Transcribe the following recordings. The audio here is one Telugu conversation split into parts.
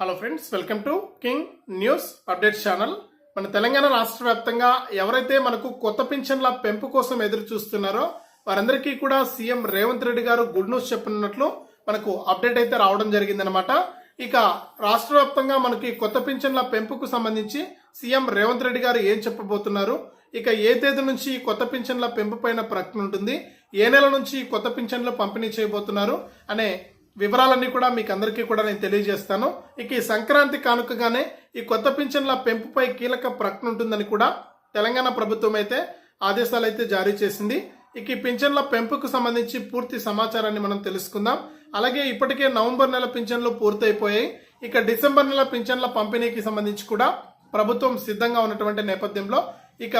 Hello friends welcome to King News update channel మన తెలంగాణ రాష్ట్ర వ్యాప్తంగా ఎవరైతే మనకు కొత్త పింఛన్ల పెంపు కోసం ఎదురు చూస్తున్నారో వారందరికీ కూడా సీఎం రేవంత్ రెడ్డి గారు గుడ్ న్యూస్ చెప్పనున్నట్లు మనకు అప్డేట్ అయితే రావడం జరిగిందనమాట ఇక రాష్ట్ర వ్యాప్తంగా మనకి కొత్త పింఛన్ల పెంపుకు సంబంధించి సీఎం రేవంత్ రెడ్డి గారు ఏం చెప్పబోతున్నారు? ఇక ఏ తేదీ నుంచి కొత్త పింఛన్ల పెంపు పైన ప్రకటన ఉంటుంది? ఏ నెల నుంచి కొత్త పింఛన్లు పంపిణీ చేయబోతున్నారు? అనే వివరాలన్నీ కూడా మీకు అందరికీ కూడా నేను తెలియజేస్తాను. ఇక ఈ సంక్రాంతి కానుకగానే ఈ కొత్త పింఛన్ల పెంపుపై కీలక ప్రకటన ఉంటుందని కూడా తెలంగాణ ప్రభుత్వం అయితే ఆదేశాలు అయితే జారీ చేసింది. ఇక ఈ పింఛన్ల పెంపుకు సంబంధించి పూర్తి సమాచారాన్ని మనం తెలుసుకుందాం. అలాగే ఇప్పటికే నవంబర్ నెల పింఛన్లు పూర్తయిపోయాయి. ఇక డిసెంబర్ నెల పింఛన్ల పంపిణీకి సంబంధించి కూడా ప్రభుత్వం సిద్ధంగా ఉన్నటువంటి నేపథ్యంలో ఇక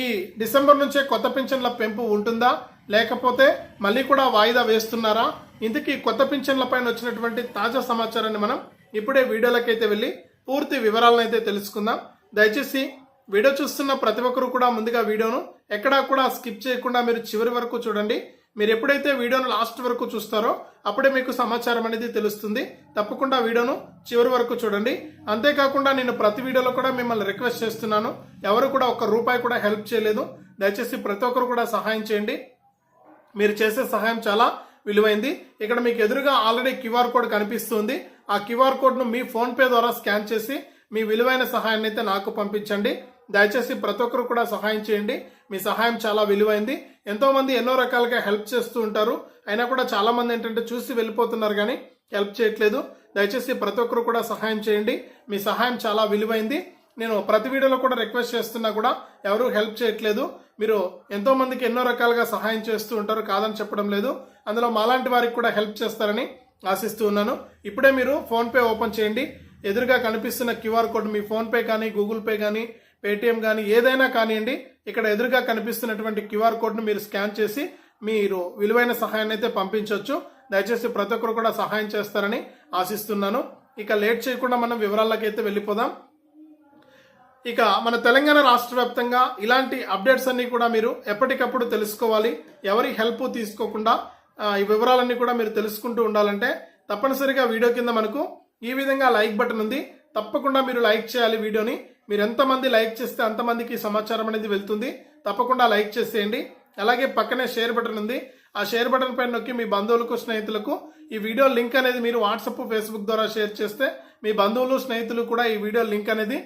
ఈ డిసెంబర్ నుంచే కొత్త పింఛన్ల పెంపు ఉంటుందా? లేకపోతే మళ్ళీ కూడా వాయిదా వేస్తున్నారా? ఇందుకీ కొత్త పింఛన్ల పైన వచ్చినటువంటి తాజా సమాచారాన్ని మనం ఇప్పుడే వీడియోలకైతే వెళ్ళి పూర్తి వివరాలను అయితే తెలుసుకుందాం. దయచేసి వీడియో చూస్తున్న ప్రతి ఒక్కరు కూడా ముందుగా వీడియోను ఎక్కడా కూడా స్కిప్ చేయకుండా మీరు చివరి వరకు చూడండి. మీరు ఎప్పుడైతే వీడియోను లాస్ట్ వరకు చూస్తారో అప్పుడే మీకు సమాచారం అనేది తెలుస్తుంది. తప్పకుండా వీడియోను చివరి వరకు చూడండి. అంతేకాకుండా నేను ప్రతి వీడియోలో కూడా మిమ్మల్ని రిక్వెస్ట్ చేస్తున్నాను. ఎవరు కూడా ఒక్క రూపాయి కూడా హెల్ప్ చేయలేదు. దయచేసి ప్రతి ఒక్కరు కూడా సహాయం చేయండి. మీరు చేసే సహాయం చాలా విలువైంది. ఇక్కడ మీకు ఎదురుగా ఆల్రెడీ క్యూఆర్ కోడ్ కనిపిస్తుంది. ఆ క్యూఆర్ కోడ్ను మీ ఫోన్పే ద్వారా స్కాన్ చేసి మీ విలువైన సహాయాన్ని అయితే నాకు పంపించండి. దయచేసి ప్రతి ఒక్కరు కూడా సహాయం చేయండి. మీ సహాయం చాలా విలువైంది. ఎంతోమంది ఎన్నో రకాలుగా హెల్ప్ చేస్తూ ఉంటారు. అయినా కూడా చాలామంది ఏంటంటే చూసి వెళ్ళిపోతున్నారు కానీ హెల్ప్ చేయట్లేదు. దయచేసి ప్రతి ఒక్కరు కూడా సహాయం చేయండి. మీ సహాయం చాలా విలువైంది. నేను ప్రతి వీడియోలో కూడా రిక్వెస్ట్ చేస్తున్నా కూడా ఎవరూ హెల్ప్ చేయట్లేదు. మీరు ఎంతో మందికి ఎన్నో రకాలుగా సహాయం చేస్తూ ఉంటారు కాదని చెప్పడం లేదు. అందులో మాలాంటి వారికి కూడా హెల్ప్ చేస్తారని ఆశిస్తూ ఉన్నాను. ఇప్పుడే మీరు ఫోన్పే ఓపెన్ చేయండి. ఎదురుగా కనిపిస్తున్న క్యూఆర్ కోడ్ మీ ఫోన్పే కానీ గూగుల్ పే కానీ పేటిఎం కానీ ఏదైనా కానివ్వండి ఇక్కడ ఎదురుగా కనిపిస్తున్నటువంటి క్యూఆర్ కోడ్ను మీరు స్కాన్ చేసి మీరు విలువైన సహాయాన్ని అయితే పంపించవచ్చు దయచేసి ప్రతి ఒక్కరు కూడా సహాయం చేస్తారని ఆశిస్తున్నాను. ఇక లేట్ చేయకుండా మనం వివరాలకైతే అయితే వెళ్ళిపోదాం. ఇక మన తెలంగాణ రాష్ట్ర వ్యాప్తంగా ఇలాంటి అప్డేట్స్ అన్నీ కూడా మీరు ఎప్పటికప్పుడు తెలుసుకోవాలి. ఎవరి హెల్ప్ తీసుకోకుండా ఈ వివరాలన్నీ కూడా మీరు తెలుసుకుంటూ ఉండాలంటే తప్పనిసరిగా వీడియో కింద మనకు ఈ విధంగా లైక్ బటన్ ఉంది. తప్పకుండా మీరు లైక్ చేయాలి వీడియోని. మీరు ఎంతమంది లైక్ చేస్తే అంతమందికి సమాచారం అనేది వెళ్తుంది. తప్పకుండా లైక్ చేసేయండి. అలాగే పక్కనే షేర్ బటన్ ఉంది. ఆ షేర్ బటన్ పైన నొక్కి మీ బంధువులకు స్నేహితులకు ఈ వీడియో లింక్ అనేది మీరు వాట్సప్ ఫేస్బుక్ ద్వారా షేర్ చేస్తే మీ బంధువులు స్నేహితులు కూడా ఈ వీడియో లింక్ అనేది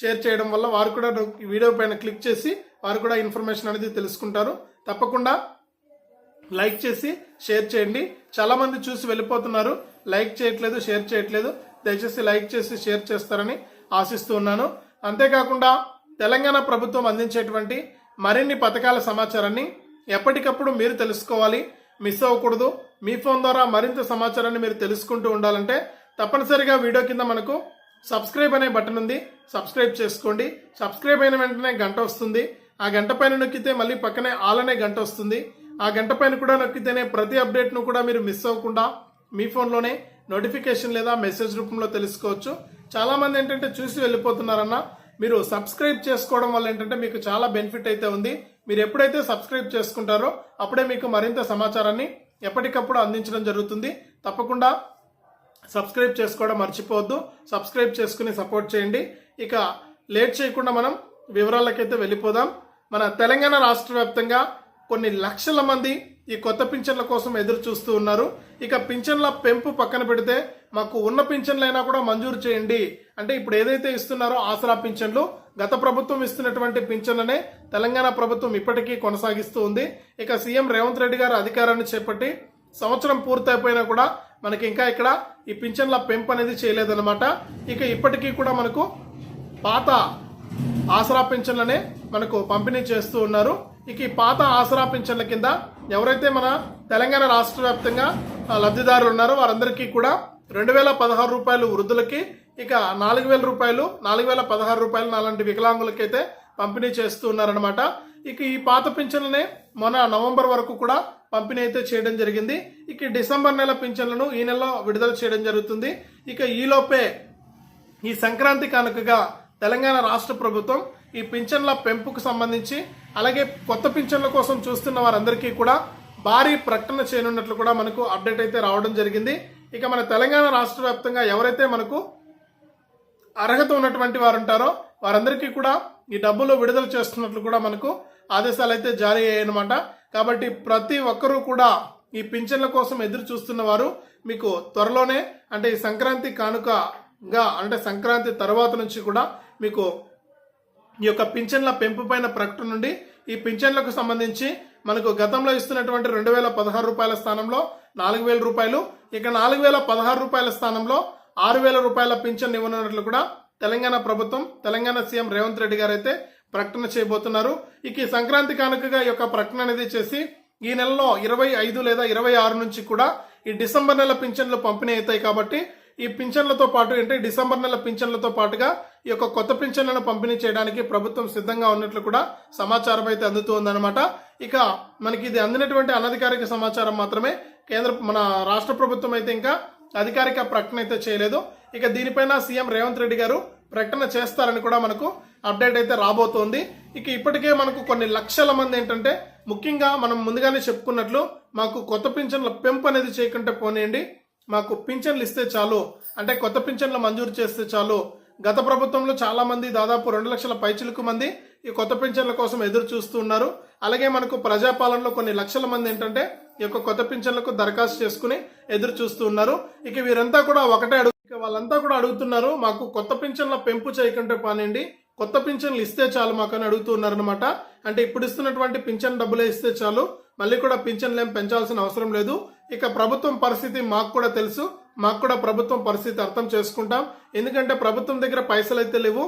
షేర్ చేయడం వల్ల వారు కూడా వీడియో పైన క్లిక్ చేసి వారు కూడా ఇన్ఫర్మేషన్ అనేది తెలుసుకుంటారు. తప్పకుండా లైక్ చేసి షేర్ చేయండి. చాలామంది చూసి వెళ్ళిపోతున్నారు. లైక్ చేయట్లేదు షేర్ చేయట్లేదు. దయచేసి లైక్ చేసి షేర్ చేస్తారని ఆశిస్తూ ఉన్నాను. అంతేకాకుండా తెలంగాణ ప్రభుత్వం అందించేటువంటి మరిన్ని పథకాల సమాచారాన్ని ఎప్పటికప్పుడు మీరు తెలుసుకోవాలి. మిస్ అవ్వకూడదు. మీ ఫోన్ ద్వారా మరింత సమాచారాన్ని మీరు తెలుసుకుంటూ ఉండాలంటే తప్పనిసరిగా వీడియో కింద మనకు సబ్స్క్రైబ్ అనే బటన్ ఉంది. సబ్స్క్రైబ్ చేసుకోండి. సబ్స్క్రైబ్ అయిన వెంటనే గంట వస్తుంది. ఆ గంట పైన నొక్కితే మళ్ళీ పక్కనే ఆల్ అనే గంట వస్తుంది. ఆ గంట పైన కూడా నొక్కితేనే ప్రతి అప్డేట్ను కూడా మీరు మిస్ అవ్వకుండా మీ ఫోన్లోనే నోటిఫికేషన్ లేదా మెసేజ్ రూపంలో తెలుసుకోవచ్చు. చాలామంది ఏంటంటే చూసి వెళ్ళిపోతున్నారన్న మీరు సబ్స్క్రైబ్ చేసుకోవడం వల్ల ఏంటంటే మీకు చాలా బెనిఫిట్ అయితే ఉంది. మీరు ఎప్పుడైతే సబ్స్క్రైబ్ చేసుకుంటారో అప్పుడే మీకు మరింత సమాచారాన్ని ఎప్పటికప్పుడు అందించడం జరుగుతుంది. తప్పకుండా సబ్స్క్రైబ్ చేసుకోవడం మర్చిపోవద్దు. సబ్స్క్రైబ్ చేసుకుని సపోర్ట్ చేయండి. ఇక లేట్ చేయకుండా మనం వివరాలకైతే వెళ్ళిపోదాం. మన తెలంగాణ రాష్ట్ర వ్యాప్తంగా కొన్ని లక్షల మంది ఈ కొత్త పింఛన్ల కోసం ఎదురు చూస్తూ ఉన్నారు. ఇక పింఛన్ల పెంపు పక్కన పెడితే మాకు ఉన్న పింఛన్లైనా కూడా మంజూరు చేయండి. అంటే ఇప్పుడు ఏదైతే ఇస్తున్నారో ఆసరా పింఛన్లు గత ప్రభుత్వం ఇస్తున్నటువంటి పింఛన్లనే తెలంగాణ ప్రభుత్వం ఇప్పటికీ కొనసాగిస్తూ ఉంది. ఇక సీఎం రేవంత్ రెడ్డి గారు అధికారాన్ని చేపట్టి సంవత్సరం పూర్తయిపోయినా కూడా మనకి ఇంకా ఇక్కడ ఈ పింఛన్ల పెంపు అనేది చేయలేదన్నమాట. ఇక ఇప్పటికీ కూడా మనకు పాత ఆసరా పింఛన్లనే మనకు పంపిణీ చేస్తూ ఉన్నారు. ఇక ఈ పాత ఆసరా పింఛన్ల కింద ఎవరైతే మన తెలంగాణ రాష్ట్ర వ్యాప్తంగా లబ్ధిదారులు ఉన్నారో వారందరికీ కూడా రెండు వేల పదహారు రూపాయలు వృద్ధులకి ఇక నాలుగు వేల రూపాయలు నాలుగు వేల పదహారు రూపాయలు నాలాంటి వికలాంగులకైతే పంపిణీ చేస్తూ ఉన్నారనమాట ఇక ఈ పాత పింఛన్లనే మొన్న నవంబర్ వరకు కూడా పంపిణీ అయితే చేయడం జరిగింది. ఇక డిసెంబర్ నెల పింఛన్లను ఈ నెలలో విడుదల చేయడం జరుగుతుంది. ఇక ఈలోపే ఈ సంక్రాంతి కానుకగా తెలంగాణ రాష్ట్ర ప్రభుత్వం ఈ పింఛన్ల పెంపుకు సంబంధించి అలాగే కొత్త పింఛన్ల కోసం చూస్తున్న వారందరికీ కూడా భారీ ప్రకటన చేయనున్నట్లు కూడా మనకు అప్డేట్ అయితే రావడం జరిగింది. ఇక మన తెలంగాణ రాష్ట్ర వ్యాప్తంగా ఎవరైతే మనకు అర్హత ఉన్నటువంటి వారు ఉంటారో వారందరికీ కూడా ఈ డబ్బులు విడుదల చేస్తున్నట్లు కూడా మనకు ఆదేశాలు అయితే జారీ అయ్యాయన్నమాట. కాబట్టి ప్రతి ఒక్కరూ కూడా ఈ పింఛన్ల కోసం ఎదురు చూస్తున్న వారు మీకు త్వరలోనే అంటే ఈ సంక్రాంతి కానుకగా అంటే సంక్రాంతి తర్వాత నుంచి కూడా మీకు ఈ యొక్క పింఛన్ల పెంపు పైన ప్రకటన నుండి ఈ పింఛన్లకు సంబంధించి మనకు గతంలో ఇస్తున్నటువంటి రెండు వేల పదహారు రూపాయల స్థానంలో నాలుగు వేల రూపాయలు ఇక నాలుగు వేల పదహారు రూపాయల స్థానంలో ఆరు వేల రూపాయల పింఛన్ ఇవ్వనున్నట్లు కూడా తెలంగాణ ప్రభుత్వం తెలంగాణ సీఎం రేవంత్ రెడ్డి గారు అయితే ప్రకటన చేయబోతున్నారు. ఇక ఈ సంక్రాంతి కానుకగా ఈ యొక్క ప్రకటన అనేది చేసి ఈ నెలలో ఇరవై ఐదు లేదా ఇరవై ఆరు నుంచి కూడా ఈ డిసెంబర్ నెల పింఛన్లు పంపిణీ అవుతాయి కాబట్టి ఈ పింఛన్లతో పాటు అంటే డిసెంబర్ నెల పింఛన్లతో పాటుగా ఈ యొక్క కొత్త పింఛన్లను పంపిణీ చేయడానికి ప్రభుత్వం సిద్ధంగా ఉన్నట్లు కూడా సమాచారం అయితే అందుతుందన్నమాట ఇక మనకి ఇది అందినటువంటి అనధికారిక సమాచారం మాత్రమే. కేంద్ర మన రాష్ట్ర ప్రభుత్వం అయితే ఇంకా అధికారిక ప్రకటన అయితే చేయలేదు. ఇక దీనిపైన సీఎం రేవంత్ రెడ్డి గారు ప్రకటన చేస్తారని కూడా మనకు అప్డేట్ అయితే రాబోతోంది. ఇక ఇప్పటికే మనకు కొన్ని లక్షల మంది ఏంటంటే ముఖ్యంగా మనం ముందుగానే చెప్పుకున్నట్లు మాకు కొత్త పింఛన్ల పెంపు అనేది చేయకుంటే పోనీయండి. మాకు పింఛన్లు ఇస్తే చాలు. అంటే కొత్త పింఛన్లు మంజూరు చేస్తే చాలు. గత ప్రభుత్వంలో చాలా మంది దాదాపు రెండు లక్షల పైచిలుకు మంది ఈ కొత్త పింఛన్ల కోసం ఎదురు చూస్తూ ఉన్నారు. అలాగే మనకు ప్రజాపాలనలో కొన్ని లక్షల మంది ఏంటంటే ఈ యొక్క కొత్త పింఛన్లకు దరఖాస్తు చేసుకుని ఎదురు చూస్తూ ఉన్నారు. ఇక వీరంతా కూడా ఒకటే అడుగు వాళ్ళంతా కూడా అడుగుతున్నారు మాకు కొత్త పింఛన్ల పెంపు చేయకుంటే పానండి కొత్త పింఛన్లు ఇస్తే చాలు మాకు అని అడుగుతున్నారనమాట అంటే ఇప్పుడు ఇస్తున్నటువంటి పింఛన్ డబ్బులే ఇస్తే చాలు మళ్ళీ కూడా పింఛన్లు ఏం పెంచాల్సిన అవసరం లేదు. ఇక ప్రభుత్వం పరిస్థితి మాకు కూడా తెలుసు మాకు కూడా ప్రభుత్వం పరిస్థితి అర్థం చేసుకుంటాం. ఎందుకంటే ప్రభుత్వం దగ్గర పైసలు అయితే లేవు.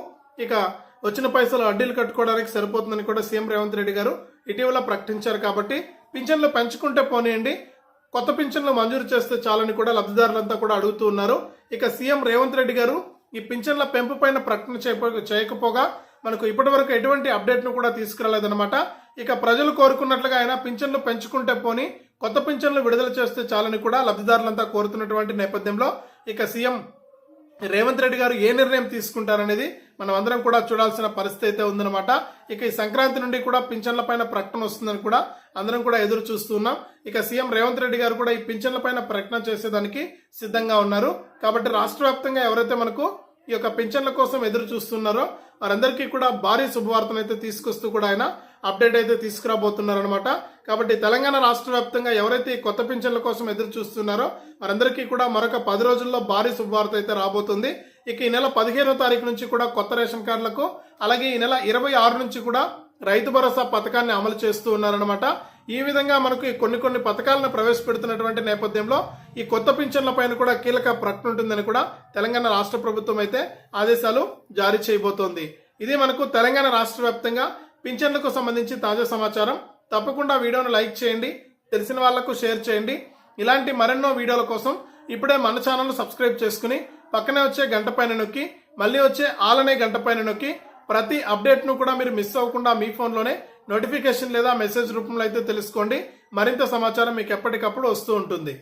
ఇక వచ్చిన పైసలు అడ్డీలు కట్టుకోవడానికి సరిపోతుందని కూడా సీఎం రేవంత్ రెడ్డి గారు ఇటీవల ప్రకటించారు కాబట్టి పింఛన్లు పెంచుకుంటే పోనీయండి. కొత్త పింఛన్లు మంజూరు చేస్తే చాలని కూడా లబ్ధిదారులంతా కూడా అడుగుతూ ఉన్నారు. ఇక సీఎం రేవంత్ రెడ్డి గారు ఈ పింఛన్ల పెంపు పైన ప్రకటన చేయకపోగా మనకు ఇప్పటి వరకు ఎటువంటి అప్డేట్ను కూడా తీసుకురాలేదన్నమాట. ఇక ప్రజలు కోరుకున్నట్లుగా ఆయన పింఛన్లు పెంచుకుంటే పోని కొత్త పింఛన్లు విడుదల చేస్తే చాలని కూడా లబ్ధిదారులంతా కోరుతున్నటువంటి నేపథ్యంలో ఇక సీఎం రేవంత్ రెడ్డి గారు ఏ నిర్ణయం తీసుకుంటారనేది మనం అందరం కూడా చూడాల్సిన పరిస్థితి అయితే ఉందన్నమాట. ఇక ఈ సంక్రాంతి నుండి కూడా పింఛన్ల పైన ప్రకటన వస్తుందని కూడా అందరం కూడా ఎదురు చూస్తున్నాం ఇక సీఎం రేవంత్ రెడ్డి గారు కూడా ఈ పింఛన్ల పైన ప్రకటన చేసేదానికి సిద్ధంగా ఉన్నారు. కాబట్టి రాష్ట్ర వ్యాప్తంగా ఎవరైతే మనకు ఈ యొక్క పింఛన్ల కోసం ఎదురు చూస్తున్నారో వారందరికీ కూడా భారీ శుభవార్తను అయితే తీసుకొస్తూ కూడా ఆయన అప్డేట్ అయితే తీసుకురాబోతున్నారు అనమాట కాబట్టి తెలంగాణ రాష్ట్ర వ్యాప్తంగా ఎవరైతే ఈ కొత్త పింఛన్ల కోసం ఎదురు చూస్తున్నారో వారందరికీ కూడా మరొక పది రోజుల్లో భారీ శుభవార్త అయితే రాబోతుంది. ఇక ఈ నెల పదిహేనో తారీఖు నుంచి కూడా కొత్త రేషన్ కార్డులకు అలాగే ఈ నెల ఇరవై ఆరు నుంచి కూడా రైతు భరోసా పథకాన్ని అమలు చేస్తూ ఉన్నారనమాట ఈ విధంగా మనకు ఈ కొన్ని కొన్ని పథకాలను ప్రవేశపెడుతున్నటువంటి నేపథ్యంలో ఈ కొత్త పింఛన్ల పైన కూడా కీలక ప్రకటన ఉంటుందని కూడా తెలంగాణ రాష్ట్ర ప్రభుత్వం అయితే ఆదేశాలు జారీ చేయబోతోంది. ఇది మనకు తెలంగాణ రాష్ట్ర వ్యాప్తంగా పింఛన్లకు సంబంధించి తాజా సమాచారం. తప్పకుండా వీడియోను లైక్ చేయండి తెలిసిన వాళ్ళకు షేర్ చేయండి. ఇలాంటి మరెన్నో వీడియోల కోసం ఇప్పుడే మన ఛానల్ను సబ్స్క్రైబ్ చేసుకుని పక్కనే వచ్చే గంట పైన నొక్కి మళ్ళీ వచ్చే ఆలనే గంట పైన నొక్కి ప్రతి అప్డేట్ను కూడా మీరు మిస్ అవ్వకుండా మీ ఫోన్లోనే నోటిఫికేషన్ లేదా మెసేజ్ రూపంలో అయితే తెలుసుకోండి. మరింత సమాచారం మీకు ఎప్పటికప్పుడు వస్తూ ఉంటుంది.